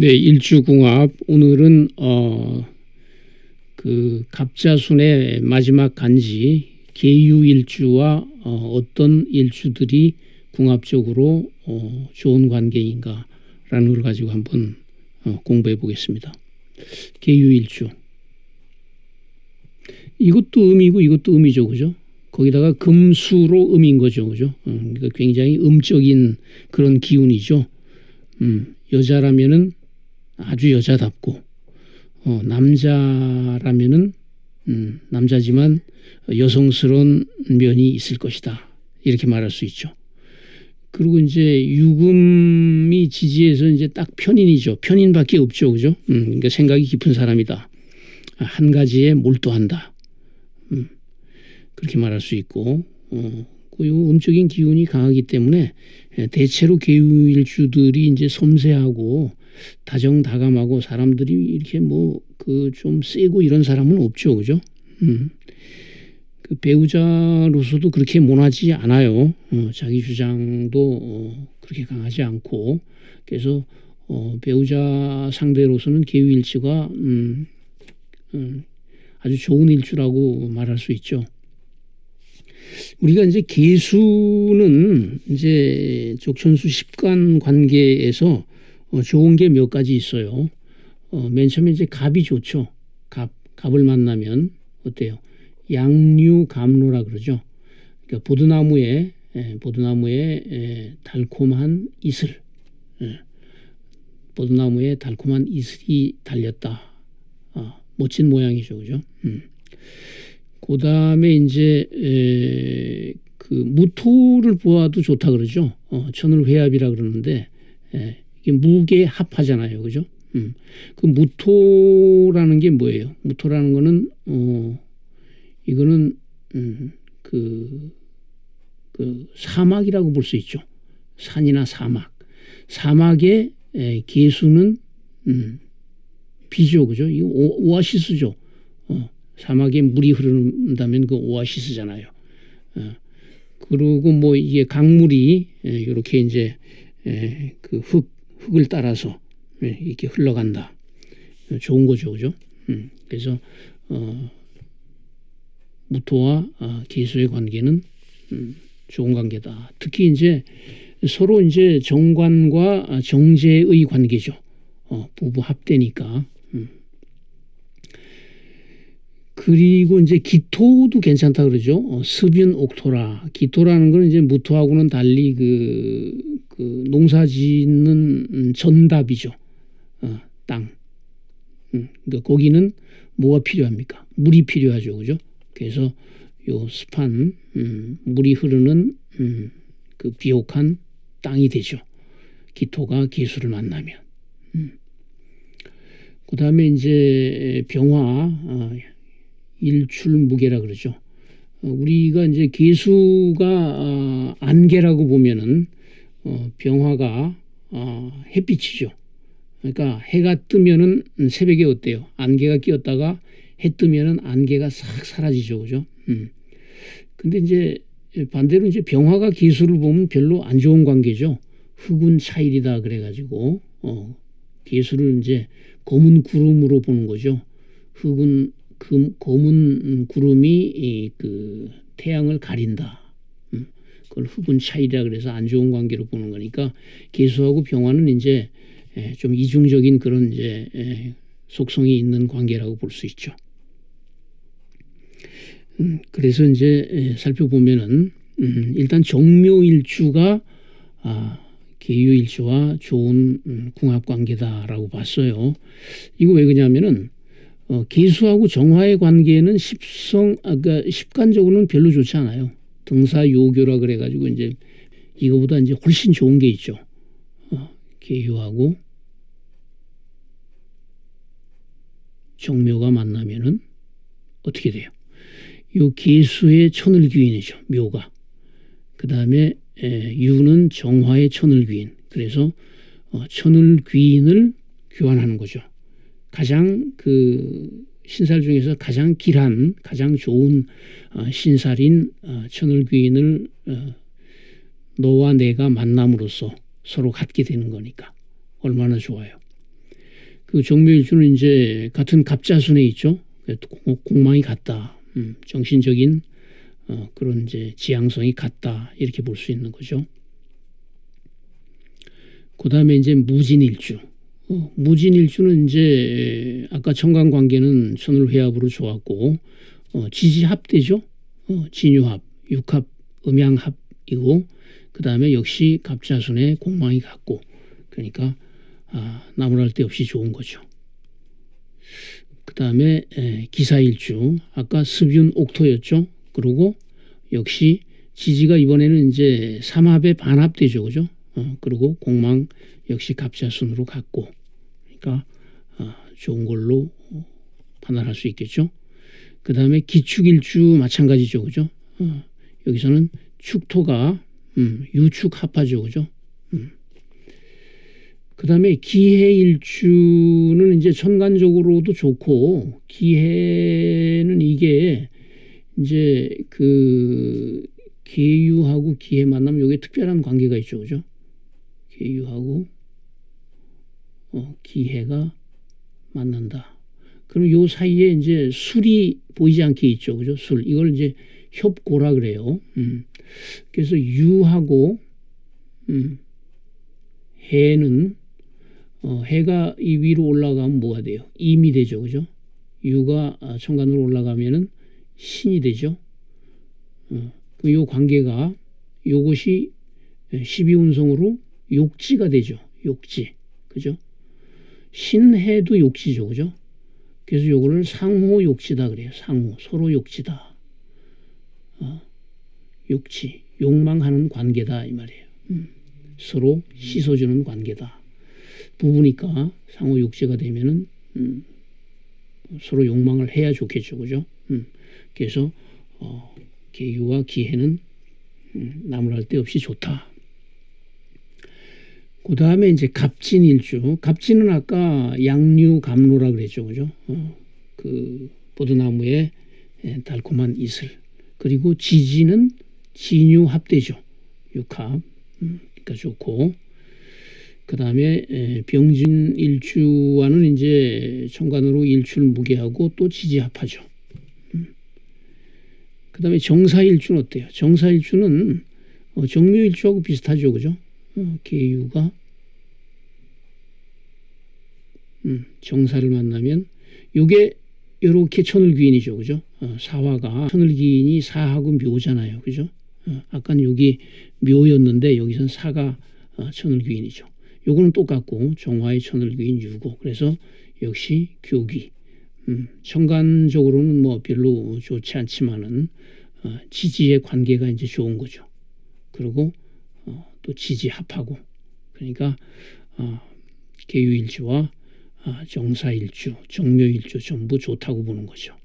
네, 일주궁합 오늘은 어, 그 갑자순의 마지막 간지 계유일주와 어, 떤 일주들이 궁합적으로 어, 좋은 관계인가라는 걸 가지고 한번 어, 공부해 보겠습니다. 계유일주 이것도 음이고 이것도 음이죠, 그죠? 거기다가 금수로 음인 거죠, 그죠? 어, 그러니까 굉장히 음적인 그런 기운이죠. 음, 여자라면은 아주 여자답고 어, 남자라면은 음, 남자지만 여성스러운 면이 있을 것이다 이렇게 말할 수 있죠. 그리고 이제 유금이 지지해서 이제 딱 편인이죠. 편인밖에 없죠, 그죠? 음, 그러니까 생각이 깊은 사람이다. 한 가지에 몰두한다. 음, 그렇게 말할 수 있고, 어, 그 음적인 기운이 강하기 때문에 대체로 계율주들이 이제 섬세하고 다정다감하고 사람들이 이렇게 뭐 그 좀 세고 이런 사람은 없죠, 그죠? 음. 그 배우자로서도 그렇게 모나지 않아요. 어, 자기 주장도 어, 그렇게 강하지 않고 그래서 어, 배우자 상대로서는 계유일치가 음, 음, 아주 좋은 일주라고 말할 수 있죠. 우리가 이제 개수는 이제 족천수 십간 관계에서 어, 좋은 게 몇 가지 있어요. 어, 맨 처음에 이제 갑이 좋죠. 갑, 갑을 만나면 어때요? 양류감로라 그러죠. 그러니까 보드나무에 에, 보드나무에 에, 달콤한 이슬, 에, 보드나무에 달콤한 이슬이 달렸다. 어, 멋진 모양이죠, 그죠? 음. 그 다음에 이제 에, 그 무토를 보아도 좋다 그러죠. 어, 천을 회합이라 그러는데 에, 이게 무게 합하잖아요, 그죠? 음. 그 무토라는 게 뭐예요? 무토라는 거는 어, 이거는 음, 그, 그 사막이라고 볼 수 있죠. 산이나 사막. 사막의 에, 개수는 음, 비죠, 그죠? 이거 오, 아시스죠 어, 사막에 물이 흐른다면 그 오아시스잖아요. 어, 그리고 뭐 이게 강물이 이렇게 이제 그 흙, 흙을 따라서 이렇게 흘러간다. 좋은 거죠, 그죠? 음, 그래서 어, 무토와 어, 기수의 관계는 음, 좋은 관계다. 특히 이제 서로 이제 정관과 정제의 관계죠. 어, 부부 합대니까 그리고 이제 기토도 괜찮다 그러죠. 어, 습윤 옥토라. 기토라는 거는 이제 무토하고는 달리 그, 그 농사 짓는 음, 전답이죠. 어, 땅. 음, 그러니까 거기는 뭐가 필요합니까? 물이 필요하죠. 그죠? 그래서 요 습한 음, 물이 흐르는 음, 그 비옥한 땅이 되죠. 기토가 기수를 만나면. 음. 그 다음에 이제 병화 어, 일출무게라 그러죠. 어, 우리가 이제 개수가 어, 안개라고 보면은 어, 병화가 햇빛이죠. 그러니까 해가 뜨면은 새벽에 어때요? 안개가 끼었다가 해 뜨면은 안개가 싹 사라지죠, 그죠? 음. 근데 이제 반대로 이제 병화가 개수를 보면 별로 안 좋은 관계죠. 흑운 차일이다 그래가지고 어, 개수를 이제 검은 구름으로 보는 거죠. 흑운 그 검은 구름이 그 태양을 가린다. 음, 그걸 흡은 차이라 그래서 안 좋은 관계로 보는 거니까 개수하고 병화는 이제 좀 이중적인 그런 이제 속성이 있는 관계라고 볼 수 있죠. 음, 그래서 이제 살펴보면은 음, 일단 정묘일주가 아, 계유일주와 좋은 궁합 관계다라고 봤어요. 이거 왜 그러냐면은 어, 기수하고 정화의 관계는 십성, 아, 그러니까 십간적으로는 별로 좋지 않아요. 등사요교라 그래가지고 이제 이거보다 이제 훨씬 좋은 게 있죠. 어, 계유하고 정묘가 만나면은 어떻게 돼요? 요 계수의 천을귀인이죠. 묘가. 그 다음에 유는 정화의 천을귀인. 그래서 어, 천을귀인을 교환하는 거죠. 가장 그 신살 중에서 가장 길한 가장 좋은 어, 신살인 어, 천을귀인을 어, 너와 내가 만남으로써 서로 갖게 되는 거니까 얼마나 좋아요. 그 정묘일주는 이제 같은 갑자순에 있죠. 공망이 같다. 음, 정신적인 어, 그런 이제 지향성이 같다 이렇게 볼 수 있는 거죠. 그 다음에 이제 무진일주. 어, 무진일주는 이제 아까 청간관계는 천을회합으로 좋았고 어, 지지합되죠. 어, 진유합, 육합, 음양합이고 그 다음에 역시 갑자순의 공망이 같고 그러니까 아, 나무랄 데 없이 좋은 거죠. 그 다음에 기사일주 아까 습윤 옥토였죠. 그리고 역시 지지가 이번에는 이제 삼합에 반합되죠. 그죠? 어, 그리고 공망 역시 갑자순으로 갔고 그러니까 어, 좋은 걸로 판단할 수 있겠죠. 그 다음에 기축일주 마찬가지죠. 그죠? 어, 여기서는 축토가 음, 유축 합하죠. 그죠? 음. 그 다음에 기해일주는 이제 천간적으로도 좋고 기해는 이게 이제 그 계유하고 기해 만나면 여기 특별한 관계가 있죠. 그죠? 계유하고 어, 기해가 만난다. 그럼 요 사이에 이제 술이 보이지 않게 있죠. 그죠? 술. 이걸 이제 협고라 그래요. 음. 그래서 유하고 음, 해는 어, 해가 이 위로 올라가면 뭐가 돼요? 임이 되죠. 그죠? 유가 아, 천간으로 올라가면은 신이 되죠. 어, 요 관계가 요것이 12운성으로 욕지가 되죠. 욕지. 그죠? 신해도 욕지죠. 그죠? 그래서 요거를 상호 욕지다 그래요. 상호. 서로 욕지다. 어, 욕지. 욕망하는 관계다. 이 말이에요. 음, 서로 씻어주는 관계다. 부부니까 상호 욕지가 되면은, 음, 서로 욕망을 해야 좋겠죠. 그죠? 음, 그래서, 어, 계유와 기해는 음, 나무랄 데 없이 좋다. 그 다음에 이제 갑진일주. 갑진은 아까 양류감로라 그랬죠. 그죠? 어, 그 보드나무의 달콤한 이슬. 그리고 지지는 진유합되죠. 육합. 음, 그러니까 좋고. 그 다음에 병진일주와는 이제 천간으로 일출무게하고 또 지지합하죠. 음. 그 다음에 정사일주는 어때요? 정사일주는 어, 정묘일주하고 비슷하죠. 그죠? 어, 계유가 음, 정사를 만나면 요게 요렇게 천을귀인이죠. 그죠? 어, 사화가 천을귀인이 사하고 묘잖아요. 그죠? 어, 아까는 여기 묘였는데 여기선 사가 어, 천을귀인이죠. 요거는 똑같고 정화의 천을귀인 유고 그래서 역시 교귀 음, 천간적으로는 뭐 별로 좋지 않지만은 어, 지지의 관계가 이제 좋은 거죠. 그리고 어, 또 지지합하고 그러니까 어, 개유일주와 어, 정사일주, 정묘일주 전부 좋다고 보는 거죠.